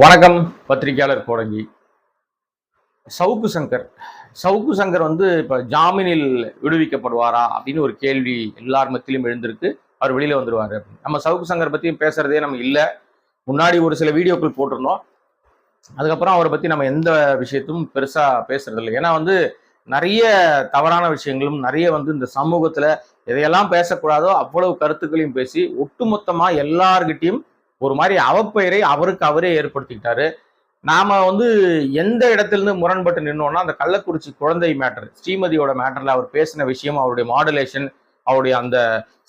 வணக்கம் பத்திரிகையாளர் கோடங்கி. சவுக்கு சங்கர். சவுக்கு சங்கர் வந்து இப்போ ஜாமீனில் விடுவிக்கப்படுவாரா அப்படின்னு ஒரு கேள்வி எல்லார் மத்தியிலும் எழுந்திருக்கு. அவர் வெளியில் வந்துடுவார் நம்ம சவுக்கு சங்கர் பற்றியும் பேசுகிறதே நம்ம இல்லை. முன்னாடி ஒரு சில வீடியோக்கள் போட்டிருந்தோம். அதுக்கப்புறம் அவரை பற்றி நம்ம எந்த விஷயத்தும் பெருசாக பேசுறது இல்லை. ஏன்னா வந்து நிறைய தவறான விஷயங்களும் நிறைய வந்து இந்த சமூகத்தில் எதையெல்லாம் பேசக்கூடாதோ அவ்வளவு கருத்துக்களையும் பேசி ஒட்டுமொத்தமாக எல்லார்கிட்டையும் ஒரு மாதிரி அவப்பெயரை அவருக்கு அவரே ஏற்படுத்திக்கிட்டாரு. நாம வந்து எந்த இடத்துலேருந்து முரண்பட்டு நின்னோம்னா அந்த கள்ளக்குறிச்சி குழந்தை மேட்டர் ஸ்ரீமதியோட மேட்டர்ல அவர் பேசின விஷயம் அவருடைய மாடுலேஷன் அவருடைய அந்த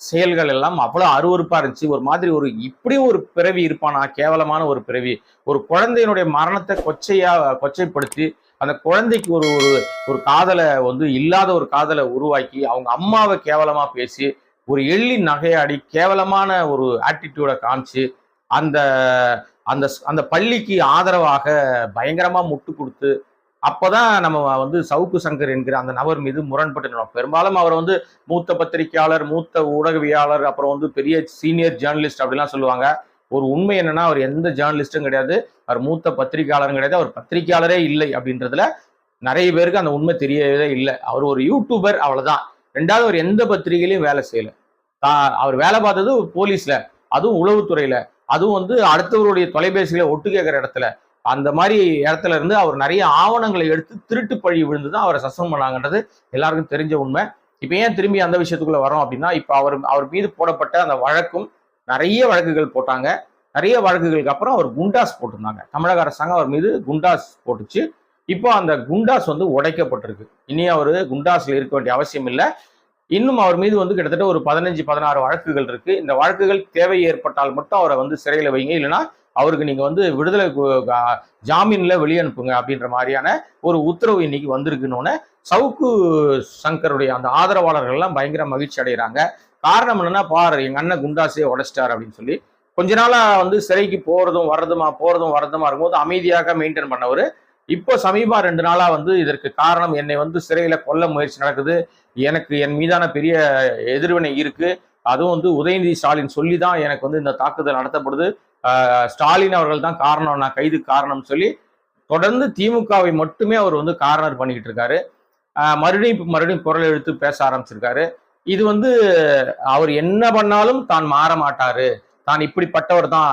செயல்கள் எல்லாம் அவ்வளோ அருவருப்பா இருந்துச்சு. ஒரு மாதிரி ஒரு இப்படி ஒரு பிறவி இருப்பானா? கேவலமான ஒரு பிறவி. ஒரு குழந்தையினுடைய மரணத்தை கொச்சையா கொச்சைப்படுத்தி அந்த குழந்தைக்கு ஒரு ஒரு ஒரு காதலை வந்து இல்லாத ஒரு காதலை உருவாக்கி அவங்க அம்மாவை கேவலமா பேசி ஒரு எள்ளி நகையாடி கேவலமான ஒரு ஆட்டிடியூடை காமிச்சு அந்த அந்த அந்த பள்ளிக்கு ஆதரவாக பயங்கரமாக முட்டு கொடுத்து அப்போதான் நம்ம வந்து சவுக்கு சங்கர் என்கிற அந்த நபர் மீது முரண்பட்டு நின்றோம் பெரும்பாலும் அவர் வந்து மூத்த பத்திரிகையாளர் மூத்த ஊடகவியாளர் அப்புறம் வந்து பெரிய சீனியர் ஜேர்னலிஸ்ட் அப்படிலாம் சொல்லுவாங்க. ஒரு உண்மை என்னன்னா அவர் எந்த ஜேர்னலிஸ்டும் கிடையாது. அவர் மூத்த பத்திரிகையாளரும் கிடையாது. அவர் பத்திரிகையாளரே இல்லை அப்படின்றதுல நிறைய பேருக்கு அந்த உண்மை தெரியவே இல்லை. அவர் ஒரு யூடியூபர் அவ்வளோதான் ரெண்டாவது அவர் எந்த பத்திரிகையிலையும் வேலை செய்யலை. அவர் வேலை பார்த்தது போலீஸ்ல அதுவும் உளவுத்துறையில. அதுவும் வந்து அடுத்தவருடைய தொலைபேசியில ஒட்டு கேட்கிற இடத்துல அந்த மாதிரி இடத்துல இருந்து அவர் நிறைய ஆவணங்களை எடுத்து திருட்டு பழி விழுந்து தான் அவரை சஸ்பெண்ட் பண்ணாங்கன்றது எல்லாருக்கும் தெரிஞ்ச உண்மை. இப்போ ஏன் திரும்பி அந்த விஷயத்துக்குள்ள வரோம் அப்படின்னா இப்போ அவர் அவர் மீது போடப்பட்ட அந்த வழக்கும் நிறைய வழக்குகள் போட்டாங்க. நிறைய வழக்குகளுக்கு அப்புறம் அவர் குண்டாஸ் போட்டிருந்தாங்க. தமிழக அரசாங்கம் அவர் மீது குண்டாஸ் போட்டுச்சு. இப்போ அந்த குண்டாஸ் வந்து உடைக்கப்பட்டிருக்கு. இனி அவர் குண்டாஸ்ல இருக்க வேண்டிய அவசியம் இல்லை. இன்னும் அவர் மீது வந்து கிட்டத்தட்ட ஒரு பதினஞ்சு பதினாறு வழக்குகள் இருக்கு. இந்த வழக்குகள் தேவை ஏற்பட்டால் மட்டும் அவரை வந்து சிறையில் வைங்க. இல்லைன்னா அவருக்கு நீங்க வந்து விடுதலை ஜாமீன்ல வெளியே அனுப்புங்க அப்படின்ற மாதிரியான ஒரு உத்தரவு இன்னைக்கு வந்திருக்குன்னு சவுக்கு சங்கருடைய அந்த ஆதரவாளர்கள் எல்லாம் பயங்கர மகிழ்ச்சி அடைகிறாங்க. காரணம் என்னன்னா பாரு எங்க அண்ணன் குண்டாசே உடைச்சிட்டார் அப்படின்னு சொல்லி. கொஞ்ச நாளா வந்து சிறைக்கு போறதும் வர்றதுமா போறதும் வர்றதுமா இருக்கும்போது அமைதியாக மெயின்டைன் பண்ணவர் இப்போ சமீபா ரெண்டு நாளா வந்து இதற்கு காரணம் என்னை வந்து சிறையில கொல்ல முயற்சி நடக்குது. எனக்கு என் மீதான பெரிய எதிர்வினை இருக்கு. அதுவும் வந்து உதயநிதி ஸ்டாலின் சொல்லி தான் எனக்கு வந்து இந்த தாக்குதல் நடத்தப்படுது. ஸ்டாலின் அவர்கள் தான் காரணம் நான் கைது காரணம் சொல்லி தொடர்ந்து திமுகவை மட்டுமே அவர் வந்து கார்னர் பண்ணிக்கிட்டு இருக்காரு. மறுபடியும் மறுபடியும் குரல் எடுத்து பேச ஆரம்பிச்சிருக்காரு. இது வந்து அவர் என்ன பண்ணாலும் தான் மாற மாட்டாரு. தான் இப்படிப்பட்டவர் தான்.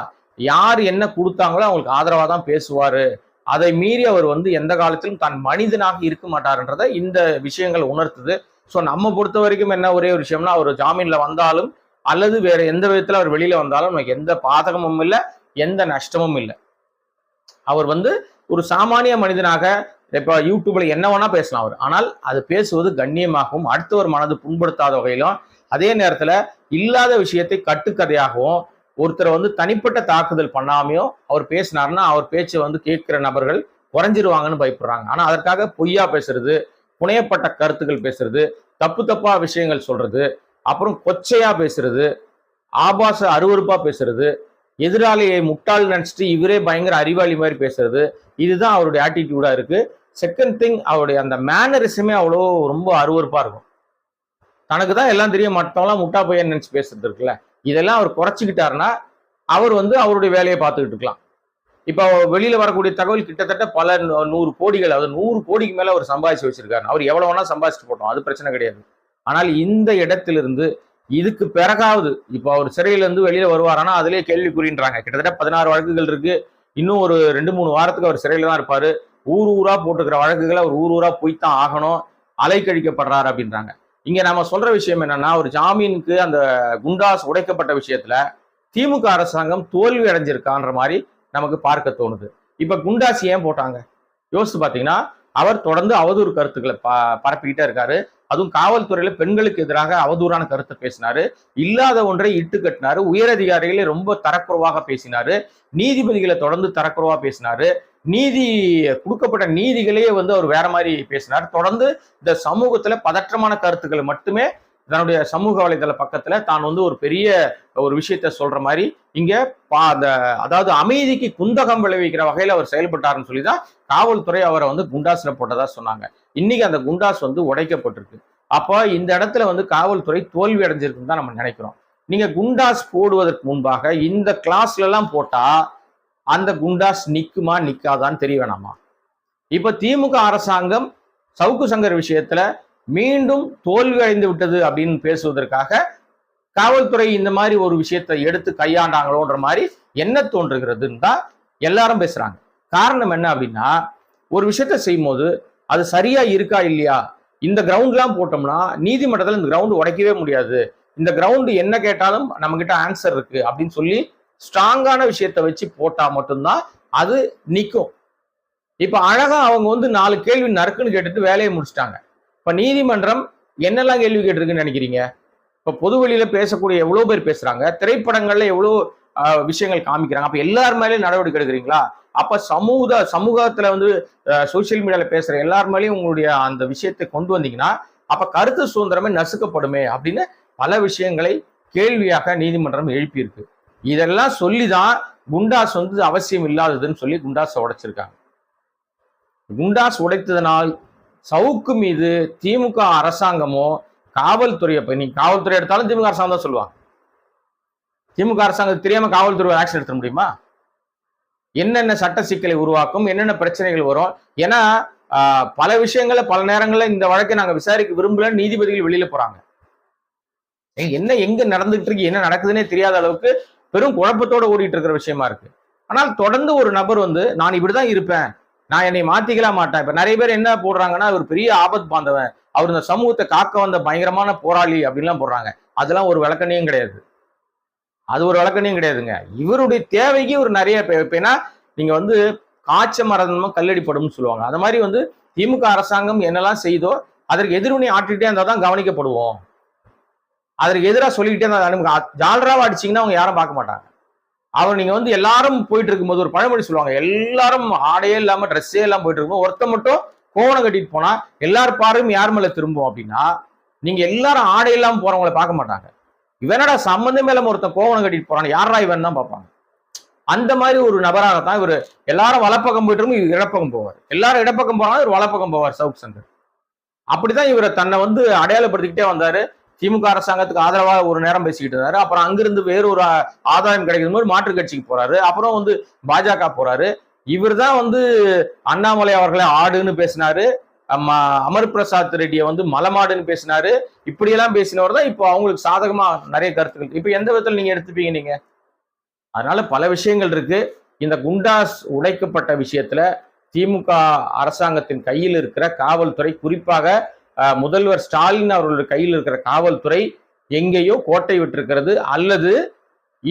யார் என்ன கொடுத்தாங்களோ அவங்களுக்கு ஆதரவாக தான் பேசுவாரு. அதை மீறி அவர் வந்து எந்த காலத்திலும் தான் மனிதனாக இருக்க மாட்டார்ன்றதை இந்த விஷயங்கள் உணர்த்துது. ஸோ நம்ம பொறுத்த வரைக்கும் என்ன ஒரே ஒரு விஷயம்னா அவர் ஜாமீன்ல வந்தாலும் அல்லது வேற எந்த விதத்தில் அவர் வெளியில வந்தாலும் நமக்கு எந்த பாதகமும் இல்லை எந்த நஷ்டமும் இல்லை. அவர் வந்து ஒரு சாமானிய மனிதனாக இப்போ யூடியூப்ல என்ன வேணா பேசலாம் அவர். ஆனால் அது பேசுவது கண்ணியமாகவும் அடுத்தவர் மனது புண்படுத்தாத வகையிலும் அதே நேரத்தில் இல்லாத விஷயத்தை கட்டுக்கதையாகவும் ஒருத்தரை வந்து தனிப்பட்ட தாக்குதல் பண்ணாமையும் அவர் பேசினாருன்னா அவர் பேச்சை வந்து கேட்கிற நபர்கள் குறைஞ்சிருவாங்கன்னு பயப்படுறாங்க. ஆனால் அதற்காக பொய்யா பேசுறது புனையப்பட்ட கருத்துக்கள் பேசுறது தப்பு தப்பா விஷயங்கள் சொல்றது அப்புறம் கொச்சையா பேசுறது ஆபாச அருவறுப்பா பேசுறது எதிராளியை முட்டாள் நினச்சிட்டு இவரே பயங்கர அறிவாளி மாதிரி பேசுறது இதுதான் அவருடைய ஆட்டிடியூடா இருக்கு. செகண்ட் திங் அவருடைய அந்த மேனரிசமே அவ்வளோ ரொம்ப அருவறுப்பா இருக்கும். தனக்கு தான் எல்லாம் தெரியும் மற்றவங்களாம் முட்டா பையன் நினச்சி பேசுறது இருக்குல்ல. இதெல்லாம் அவர் குறைச்சிக்கிட்டாருன்னா அவர் வந்து அவருடைய வேலையை பார்த்துக்கிட்டு இருக்கலாம். இப்போ வெளியில் வரக்கூடிய தகவல் கிட்டத்தட்ட பல நூ- நூறு கோடிகள் அதாவது நூறு கோடிக்கு மேலே அவர் சம்பாதிச்சு வச்சிருக்காரு. அவர் எவ்வளோ வேணால் சம்பாதிச்சுட்டு போட்டோம் அது பிரச்சனை கிடையாது. ஆனால் இந்த இடத்திலிருந்து இதுக்கு பிறகாவது இப்போ அவர் சிறையிலேருந்து வெளியில் வருவாரானா அதிலே கேள்விக்குறின்றாங்க. கிட்டத்தட்ட பதினாறு வழக்குகள் இருக்கு. இன்னும் ஒரு ரெண்டு மூணு வாரத்துக்கு அவர் சிறையில் தான் இருப்பார். ஊர் ஊராக போட்டுக்கிற வழக்குகளை அவர் ஊர் ஊராக போய்த்தான் ஆகணும். அலைக்கழிக்கப்படுறாரு அப்படின்றாங்க. இங்க நம்ம சொல்ற விஷயம் என்னன்னா ஒரு ஜாமீனுக்கு அந்த குண்டாஸ் உடைக்கப்பட்ட விஷயத்துல திமுக அரசாங்கம் தோல்வி அடைஞ்சிருக்கான்ற மாதிரி நமக்கு பார்க்க தோணுது. இப்ப குண்டாஸ் ஏன் போட்டாங்க? யோசிச்சு பாத்தீங்கன்னா அவர் தொடர்ந்து அவதூறு கருத்துக்களை ப பரப்பிக்கிட்டே இருக்காரு. அதுவும் காவல்துறையில பெண்களுக்கு எதிராக அவதூறான கருத்தை பேசினாரு. இல்லாத ஒன்றை இட்டு கட்டினாரு. உயரதிகாரிகளை ரொம்ப தரக்குறைவாக பேசினாரு. நீதிபதிகளை தொடர்ந்து தரக்குறைவா பேசினாரு. நீதி கொடுக்கப்பட்ட நீதிகளையே வந்து அவர் வேற மாதிரி பேசினார். தொடர்ந்து இந்த சமூகத்துல பதற்றமான கருத்துக்களை மட்டுமே தன்னுடைய சமூக வலைதள பக்கத்துல தான் வந்து ஒரு பெரிய ஒரு விஷயத்த சொல்ற மாதிரி இங்க பா- அந்த அதாவது அமைதிக்கு குந்தகம் விளைவிக்கிற வகையில அவர் செயல்பட்டாருன்னு சொல்லி தான் காவல்துறை அவரை வந்து குண்டாஸ்ல போட்டதா சொன்னாங்க. இன்னைக்கு அந்த குண்டாஸ் வந்து உடைக்கப்பட்டிருக்கு. அப்போ இந்த இடத்துல வந்து காவல்துறை தோல்வி அடைஞ்சிருக்குன்னு தான் நம்ம நினைக்கிறோம். நீங்க குண்டாஸ் போடுவதற்கு முன்பாக இந்த கிளாஸ்ல எல்லாம் போட்டா அந்த குண்டாஸ் நிக்குமா நிக்காதான்னு தெரிய வேணாமா? இப்ப திமுக அரசாங்கம் சவுக்கு சங்கர் விஷயத்துல மீண்டும் தோல்வி அடைந்து விட்டது அப்படின்னு பேசுவதற்காக காவல்துறை இந்த மாதிரி ஒரு விஷயத்தை எடுத்து கையாண்டாங்களோன்ற மாதிரி என்ன தோன்றுகிறதுன்னு தான் எல்லாரும் பேசுறாங்க. காரணம் என்ன அப்படின்னா ஒரு விஷயத்த செய்யும்போது அது சரியா இருக்கா இல்லையா? இந்த கிரவுண்ட்லாம் போட்டோம்னா நீதிமன்றத்தில் இந்த கிரவுண்ட் உடைக்கவே முடியாது. இந்த கிரவுண்டு என்ன கேட்டாலும் நம்ம கிட்ட ஆன்சர் இருக்கு அப்படின்னு சொல்லி ஸ்ட்ராங்கான விஷயத்த வச்சு போட்டா மட்டும்தான் அது நிற்கும் இப்ப அழகா அவங்க வந்து நாலு கேள்வி நறுக்குன்னு கேட்டுட்டு வேலையை முடிச்சிட்டாங்க. இப்ப நீதிமன்றம் என்னெல்லாம் கேள்வி கேட்டிருக்குன்னு நினைக்கிறீங்க? இப்ப பொது வெளியில பேசக்கூடிய எவ்வளவு பேர் பேசுறாங்க? திரைப்படங்கள்ல எவ்வளவு விஷயங்கள் காமிக்கிறாங்க? அப்ப எல்லார் மேலேயும் நடவடிக்கை எடுக்கிறீங்களா? அப்ப சமூக சமூகத்துல வந்து சோசியல் மீடியால பேசுற எல்லார் மேலேயும் உங்களுடைய அந்த விஷயத்தை கொண்டு வந்தீங்கன்னா அப்ப கருத்து சுதந்திரமே நசுக்கப்படுமே அப்படின்னு பல விஷயங்களை கேள்வியாக நீதிமன்றம் எழுப்பியிருக்கு. இதெல்லாம் சொல்லி தான் குண்டாஸ் வந்து அவசியம் இல்லாததுன்னு சொல்லி குண்டாஸை உடைச்சிருக்காங்க. குண்டாஸ் உடைத்ததனால் சவுக்கு மீது திமுக அரசாங்கமோ காவல்துறையை இப்ப நீ காவல்துறை எடுத்தாலும் திமுக அரசாங்கம் தான் சொல்லுவாங்க. திமுக அரசாங்கம் தெரியாம காவல்துறை ஆக்ஷன் எடுத்துட முடியுமா? என்னென்ன சட்ட சிக்கலை உருவாக்கும் என்னென்ன பிரச்சனைகள் வரும்? ஏன்னா பல விஷயங்கள பல நேரங்களில் இந்த வழக்கை நாங்கள் விசாரிக்க விரும்பலன்னு நீதிபதிகள் வெளியில போறாங்க. என்ன எங்க நடந்துகிட்டு இருக்கு என்ன நடக்குதுன்னே தெரியாத அளவுக்கு பெரும் குழப்பத்தோட ஓடிட்டு இருக்கிற விஷயமா இருக்கு. ஆனால் தொடர்ந்து ஒரு நபர் வந்து நான் இப்படிதான் இருப்பேன். நான் என்னை மாத்திக்கலாம் மாட்டேன். இப்ப நிறைய பேர் என்ன போடுறாங்கன்னா ஒரு பெரிய ஆபத் பாந்தவன். அவர் இந்த சமூகத்தை காக்க வந்த பயங்கரமான போராளி அப்படின்லாம் போடுறாங்க. அதெல்லாம் ஒரு விளக்கணையும் கிடையாது. அது ஒரு விளக்கணையும் கிடையாதுங்க. இவருடைய தேவைக்கு ஒரு நிறைய ஏன்னா நீங்க வந்து காய்ச்ச மரணமும் கல்லடிப்படும்னு சொல்லுவாங்க. அந்த மாதிரி வந்து திமுக அரசாங்கம் என்னெல்லாம் செய்தோ அதற்கு எதிர்வினை ஆற்றிட்டே இருந்தால் தான் கவனிக்கப்படுவோம். அதற்கு எதிராக சொல்லிக்கிட்டே தான் நமக்கு ஜாலராவை அடிச்சீங்கன்னா அவங்க யாரும் பார்க்க மாட்டாங்க. அவர் நீங்க வந்து எல்லாரும் போயிட்டு இருக்கும்போது ஒரு பழமொழி சொல்லுவாங்க எல்லாரும் ஆடையே இல்லாம ட்ரெஸ்ஸே எல்லாம் போயிட்டு இருக்கும்போது ஒருத்த மட்டும் கோவணம் கட்டிட்டு போனா எல்லார் பாருமே யார் மேல திரும்பும் அப்படின்னா நீங்க எல்லாரும் ஆடை இல்லாம போறவங்கள பார்க்க மாட்டாங்க. இவனடா சம்பந்தமே இல்லாம ஒருத்தன் கோவணம் கட்டிட்டு போறான் யாரா இவன் தான் பார்ப்பாங்க அந்த மாதிரி ஒரு நபராகத்தான் இவர் எல்லாரும் வலப்பக்கம் போயிட்டு இருக்கும் இவர் இடப்பக்கம் போவார். எல்லாரும் இடப்பக்கம் போனாலும் இவர் வலப்பக்கம் போவார் சவுக் சங்கர் அப்படிதான் இவரை தன்னை வந்து அடையாளப்படுத்திக்கிட்டே வந்தாரு. திமுக அரசாங்கத்துக்கு ஆதரவாக ஒரு நேரம் பேசிக்கிட்டு இருந்தாரு. அப்புறம் அங்கிருந்து வேற ஒரு ஆதாயம் கிடைக்கிற மாதிரி மாற்றுக் கட்சிக்கு போறாரு. அப்புறம் வந்து பாஜக போறாரு. இவர் தான் வந்து அண்ணாமலை அவர்களை ஆடுன்னு பேசினாரு. அமர் பிரசாத் ரெட்டியை வந்து மலமாடுன்னு பேசினாரு. இப்படியெல்லாம் பேசினவர் தான் இப்போ அவங்களுக்கு சாதகமா நிறைய கருத்துக்கள் இப்போ எந்த விதத்தில் நீங்க எடுத்துப்பீங்க நீங்க? அதனால பல விஷயங்கள் இருக்கு. இந்த குண்டாஸ் உடைக்கப்பட்ட விஷயத்துல திமுக அரசாங்கத்தின் கையில் இருக்கிற காவல்துறை குறிப்பாக முதல்வர் ஸ்டாலின் அவர்களுடைய கையில் இருக்கிற காவல்துறை எங்கேயோ கோட்டை விட்டிருக்கிறது. அல்லது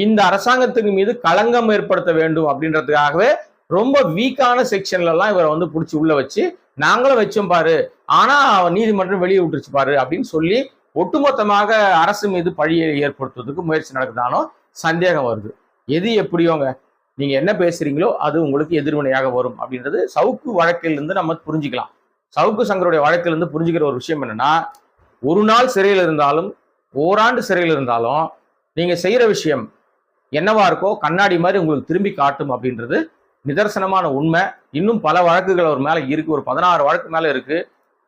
இந்த அரசாங்கத்தின் மீது களங்கம் ஏற்படுத்த வேண்டும் அப்படின்றதுக்காகவே ரொம்ப வீக்கான செக்ஷன்ல எல்லாம் இவரை வந்து பிடிச்சி உள்ள வச்சு நாங்களும் வச்சோம் பாரு. ஆனா நீதிமன்றம் வெளியே விட்டுருச்சு பாரு. அப்படின்னு சொல்லி ஒட்டுமொத்தமாக அரசு மீது பழியை ஏற்படுத்துவதற்கு முயற்சி நடக்குதானோ சந்தேகம் வருது. எது எப்படியோங்க? நீங்க என்ன பேசுறீங்களோ அது உங்களுக்கு எதிர்வினையாக வரும் அப்படின்றது சவுக்கு வழக்கிலிருந்து நம்ம புரிஞ்சுக்கலாம். சவுக்கு சங்கருடைய வழக்கிலிருந்து புரிஞ்சுக்கிற ஒரு விஷயம் என்னன்னா ஒரு நாள் சிறையில் இருந்தாலும் ஓராண்டு சிறையில் இருந்தாலும் நீங்க செய்யற விஷயம் என்னவா இருக்கோ கண்ணாடி மாதிரி உங்களுக்கு திரும்பி காட்டும் அப்படின்றது நிதர்சனமான உண்மை. இன்னும் பல வழக்குகள் அவர் மேல இருக்கு. ஒரு பதினாறு வழக்கு மேல இருக்கு.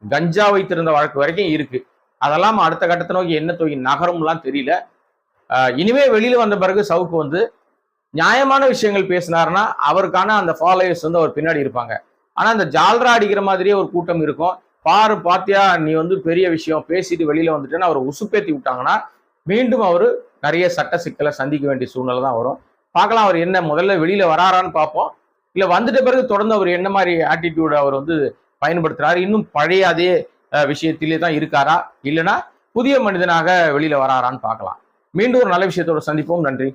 கஞ்சா வைத்திருந்த வழக்கு வரைக்கும் இருக்கு. அதெல்லாம் அடுத்த கட்டத்தை நோக்கி என்ன தொகை நகரும்லாம் தெரியல. இனிமே வெளியில வந்த பிறகு சவுக்கு வந்து நியாயமான விஷயங்கள் பேசினாருன்னா அவருக்கான அந்த ஃபாலோயர்ஸ் வந்து அவர் பின்னாடி இருப்பாங்க. ஆனா அந்த ஜால்ரா அடிக்கிற மாதிரியே ஒரு கூட்டம் இருக்கும். பாரு பாத்தியா நீ வந்து பெரிய விஷயம் பேசிட்டு வெளியில வந்துட்டேன்னு அவர் உசுப்பேத்தி விட்டாங்கன்னா மீண்டும் அவர் நிறைய சட்ட சிக்கலை சந்திக்க வேண்டிய சூழ்நிலை தான் வரும். பார்க்கலாம் அவர் என்ன முதல்ல வெளியில வராரான்னு பார்ப்போம். இல்ல வந்துட்ட பிறகு தொடர்ந்து அவர் என்ன மாதிரி ஆட்டிடியூட அவர் வந்து பயன்படுத்துறாரு? இன்னும் பழைய அதே விஷயத்திலே தான் இருக்காரா? இல்லைன்னா புதிய மனிதனாக வெளியில வராரான்னு பார்க்கலாம். மீண்டும் ஒரு நல்ல விஷயத்தோட சந்திப்போம். நன்றி.